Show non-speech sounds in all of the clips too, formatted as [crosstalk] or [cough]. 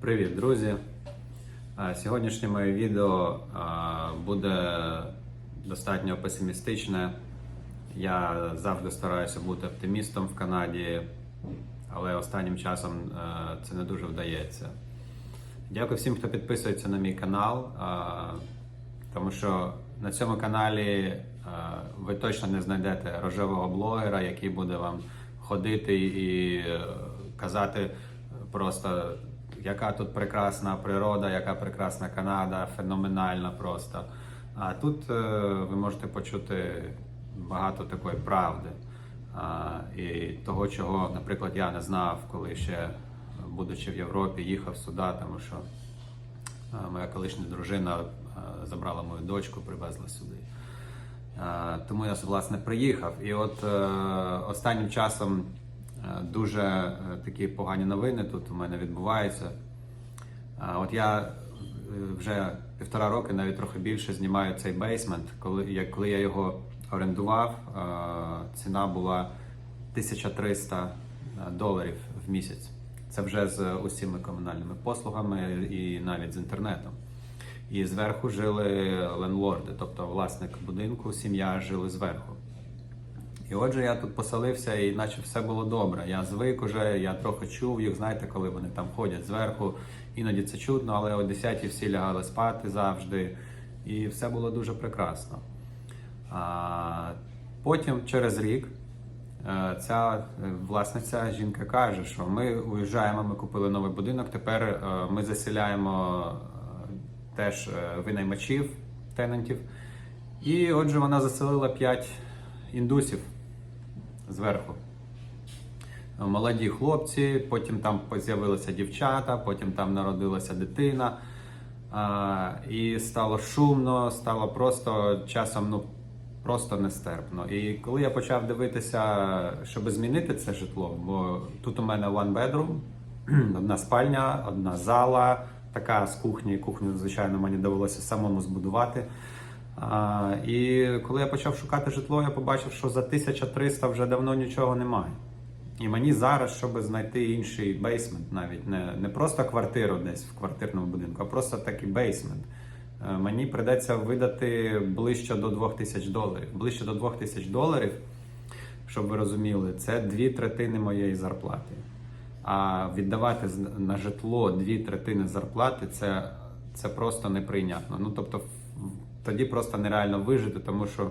Привіт, друзі! Сьогоднішнє моє відео буде достатньо песимістичне. Я завжди стараюся бути оптимістом в Канаді, але останнім часом це не дуже вдається. Дякую всім, хто підписується на мій канал, тому що на цьому каналі ви точно не знайдете рожевого блогера, який буде вам ходити і е, казати просто, яка тут прекрасна природа, яка прекрасна Канада, феноменальна просто. А тут е, ви можете почути багато такої правди і того, чого, наприклад, я не знав, коли ще, будучи в Європі, їхав сюди, тому що моя колишня дружина забрала мою дочку, привезла сюди. Тому я власне приїхав. І от е, останнім часом е, дуже е, такі погані новини тут у мене відбуваються. От я е, вже півтора роки, навіть трохи більше, знімаю цей бейсмент. Коли коли я його орендував, е, ціна була 1300 доларів в місяць. Це вже з усіма комунальними послугами і навіть з інтернетом. І зверху жили ленлорди, тобто власник будинку, сім'я жили зверху. І отже, я тут поселився, і наче все було добре. Я звик уже, я трохи чув їх, знаєте, коли вони там ходять зверху. Іноді це чутно, але о 10 всі лягали спати завжди, і все було дуже прекрасно. А, потім, через рік, е, ця е, власниця жінка каже, що ми уїжджаємо, ми купили новий будинок, тепер е, ми заселяємо е, теж винаймачів, тенантів. І отже, вона заселила 5 індусів зверху. Молоді хлопці, потім там з'явилися дівчата, потім там народилася дитина. І стало шумно, стало просто часом ну, просто нестерпно. І коли я почав дивитися, щоб змінити це житло, бо тут у мене one bedroom, [clears throat] одна спальня, одна зала, така з кухні. Кухню, звичайно, мені довелося самому збудувати. І коли я почав шукати житло, я побачив, що за 1300 вже давно нічого немає. І мені зараз, щоб знайти інший бейсмент, навіть не, не просто квартиру десь в квартирному будинку, а просто такий бейсмент, мені придеться видати ближче до 2000 доларів. Ближче до 2000 доларів, щоб ви розуміли, це дві третини моєї зарплати. А віддавати на житло дві третини зарплати це, це просто неприйнятно. Ну тобто, тоді просто нереально вижити, тому що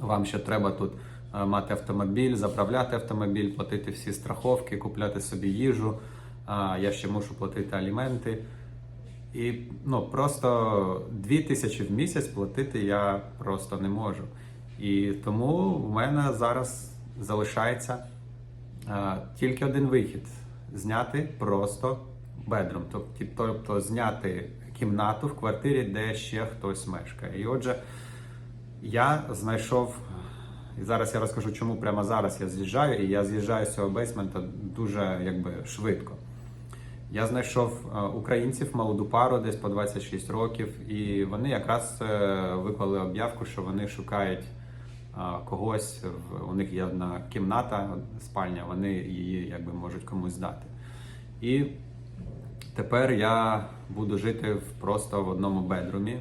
вам ще треба тут е, мати автомобіль, заправляти автомобіль, платити всі страховки, купляти собі їжу. А Я ще мушу платити аліменти. І ну, просто 2 тисячі в місяць платити я просто не можу. І тому в мене зараз залишається е, тільки один вихід: зняти просто бедром, тобто, тобто зняти кімнату в квартирі, де ще хтось мешкає. І отже, я знайшов, і зараз я розкажу, чому прямо зараз я з'їжджаю, і я з'їжджаю з цього бейсмента дуже якби швидко. Я знайшов е, українців молоду пару десь по 26 років, і вони якраз е, виклали об'явку, що вони шукають е, когось. У них є одна кімната, спальня, вони її якби можуть комусь здати. І тепер я буду жити просто в одному бедрумі.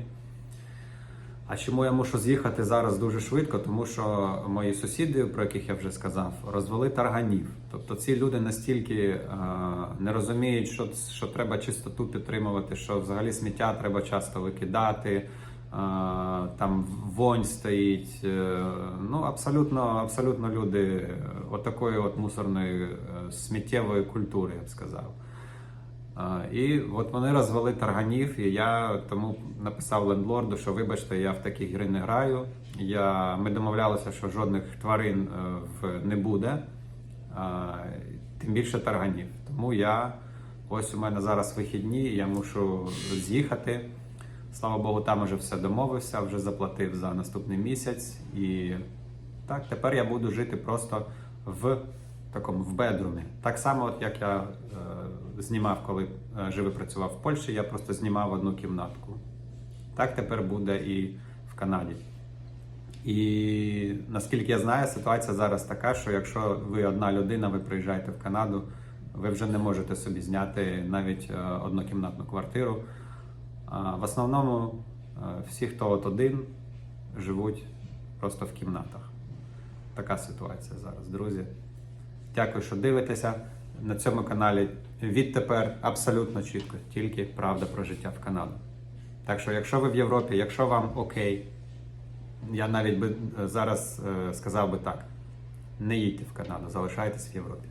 А чому я мушу з'їхати зараз дуже швидко? Тому що мої сусіди, про яких я вже сказав, розвели тарганів. Тобто ці люди настільки е, не розуміють, що, що треба чистоту підтримувати, що взагалі сміття треба часто викидати. е, Там вонь стоїть. е, Ну абсолютно, абсолютно люди отакої от мусорної е, сміттєвої культури, я б сказав. І от вони розвели тарганів, і я тому написав лендлорду, що вибачте, я в такі гри не граю. Я, ми домовлялися, що жодних тварин е, не буде, тим більше тарганів. Тому я ось у мене зараз вихідні, я мушу з'їхати. Слава Богу, там вже все домовився, вже заплатив за наступний місяць. І так, тепер я буду жити просто в такому в бедрумі. Так само, як я е, знімав, коли е, жив і працював в Польщі, я просто знімав одну кімнатку. Так тепер буде і в Канаді. І наскільки я знаю, ситуація зараз така, що якщо ви одна людина, ви приїжджаєте в Канаду, ви вже не можете собі зняти навіть е, однокімнатну квартиру. А В основному е, всі, хто от один, живуть просто в кімнатах. Така ситуація зараз, друзі. Дякую, що дивитеся. На цьому каналі відтепер абсолютно чітко, тільки правда про життя в Канаді. Так що, якщо ви в Європі, якщо вам окей, я навіть би е, зараз е, сказав би так: не їдьте в Канаду, залишайтесь в Європі.